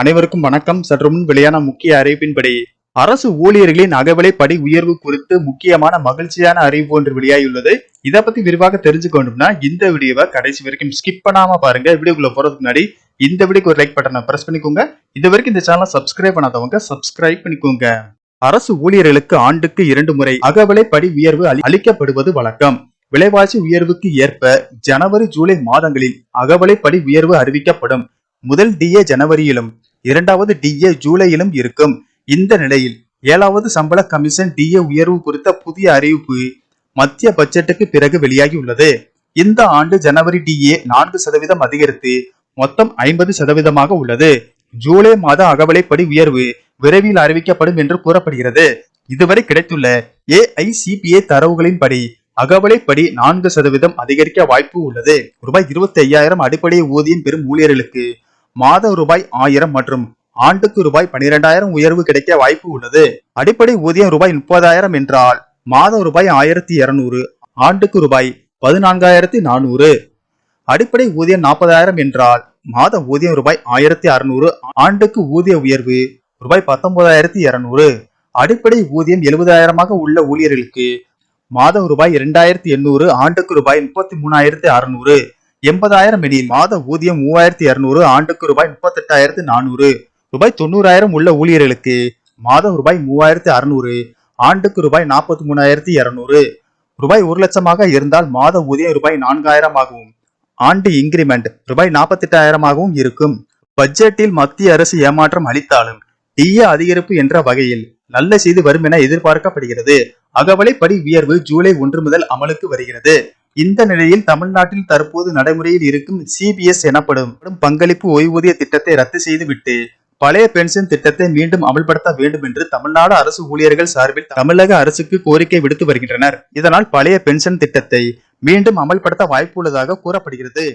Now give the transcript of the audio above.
அனைவருக்கும் வணக்கம். சற்று முன் வெளியான முக்கிய அறிவிப்பின்படி அரசு ஊழியர்களின் அகவிலை படி உயர்வு குறித்து முக்கியமான மகிழ்ச்சியான அறிவிப்பு ஒன்று வெளியாகியுள்ளது. இதை பத்தி விரிவாக தெரிஞ்சுக்கணும்னா இந்த வீடியோவை கடைசி வரைக்கும் ஸ்கிப் பண்ணாம பாருங்க. வீடியோக்குள்ள போறதுக்கு முன்னாடி இந்த வீடியோக்கு ஒரு லைக் பட்டனை பிரஸ் பண்ணிக்கோங்க. இது வரைக்கும் இந்த சேனலை சப்ஸ்கிரைப் பண்ணாதவங்க சப்ஸ்கிரைப் பண்ணிக்கோங்க. அரசு ஊழியர்களுக்கு ஆண்டுக்கு இரண்டு முறை அகவிலை படி உயர்வு அளிக்கப்படுவது வழக்கம். விலைவாசி உயர்வுக்கு ஏற்ப ஜனவரி ஜூலை மாதங்களில் அகவிலைப்படி உயர்வு அறிவிக்கப்படும். முதல் டிஏ ஜனவரியிலும் இரண்டாவது டிஏ ஜூலையிலும் இருக்கும். இந்த நிலையில் ஏழாவது சம்பள கமிஷன் டிஏ உயர்வு குறித்த புதிய அறிவிப்பு மத்திய பட்ஜெட்டுக்கு பிறகு வெளியாகியுள்ளது இந்த ஆண்டு ஜனவரி டிஏ நான்கு சதவீதம் அதிகரித்து மொத்தம் ஐம்பது சதவீதமாக உள்ளது. ஜூலை மாத அகவலைப்படி உயர்வு விரைவில் அறிவிக்கப்படும் என்று கூறப்படுகிறது. இதுவரை கிடைத்துள்ள ஏஐசிபிஐ தரவுகளின்படி அகவலைப்படி நான்கு சதவீதம் அதிகரிக்க வாய்ப்பு உள்ளது. ரூபாய் இருபத்தி ஐயாயிரம் அடிப்படை ஊதியம் பெறும் ஊழியர்களுக்கு மாத ரூபாய் ஆயிரம் மற்றும் ஆண்டுக்கு ரூபாய் பனிரெண்டாயிரம் உயர்வு கிடைக்க வாய்ப்பு உள்ளது. அடிப்படை ஊதியம் ரூபாய் முப்பதாயிரம் என்றால் மாதம் ரூபாய் ஆயிரத்தி இருநூறு ஆண்டுக்கு ரூபாய் பதினான்காயிரத்தி நானூறு. அடிப்படை ஊதியம் நாற்பதாயிரம் என்றால் மாத ஊதியம் ரூபாய் ஆயிரத்தி அறுநூறு ஆண்டுக்கு ஊதிய உயர்வு ரூபாய் பத்தொன்பதாயிரத்தி இருநூறு. அடிப்படை ஊதியம் எழுபதாயிரமாக உள்ள ஊழியர்களுக்கு மாதம் ரூபாய் இரண்டாயிரத்தி எண்ணூறு ஆண்டுக்கு ரூபாய் முப்பத்தி மூணாயிரத்தி அறுநூறு. எண்பதாயிரம் மினி மாத ஊதியம் மூவாயிரத்தி இருநூறு ஆண்டுக்கு ரூபாய் முப்பத்தெட்டாயிரத்து நானூறு. ரூபாய் தொண்ணூறாயிரம் உள்ள ஊழியர்களுக்கு மாதம் ரூபாய் மூவாயிரத்தி அறுநூறு ஆண்டுக்கு ரூபாய் நாற்பத்தி மூணாயிரத்தி இருநூறு. ரூபாய் ஒரு லட்சமாக இருந்தால் மாத ஊதியம் ரூபாய் நான்காயிரம் ஆகும் ஆண்டு இன்கிரிமெண்ட் ரூபாய் நாற்பத்தெட்டாயிரமாகவும் இருக்கும். பட்ஜெட்டில் மத்திய அரசு ஏமாற்றம் அளித்தாலும் டிஏ அதிகரிப்பு என்ற வகையில் நல்ல செய்தி வரும் என எதிர்பார்க்கப்படுகிறது. அகவலைப்படி உயர்வு ஜூலை ஒன்று முதல் அமலுக்கு வருகிறது. இந்த நிலையில் தமிழ்நாட்டில் தற்போது நடைமுறையில் இருக்கும் சிபிஎஸ் எனப்படும் பங்களிப்பு ஓய்வூதிய திட்டத்தை ரத்து செய்துவிட்டு பழைய பென்ஷன் திட்டத்தை மீண்டும் அமல்படுத்த வேண்டும் என்று தமிழ்நாடு அரசு ஊழியர்கள் சார்பில் தமிழக அரசுக்கு கோரிக்கை விடுத்து வருகின்றனர். இதனால் பழைய பென்ஷன் திட்டத்தை மீண்டும் அமல்படுத்த வாய்ப்புள்ளதாக கூறப்படுகிறது.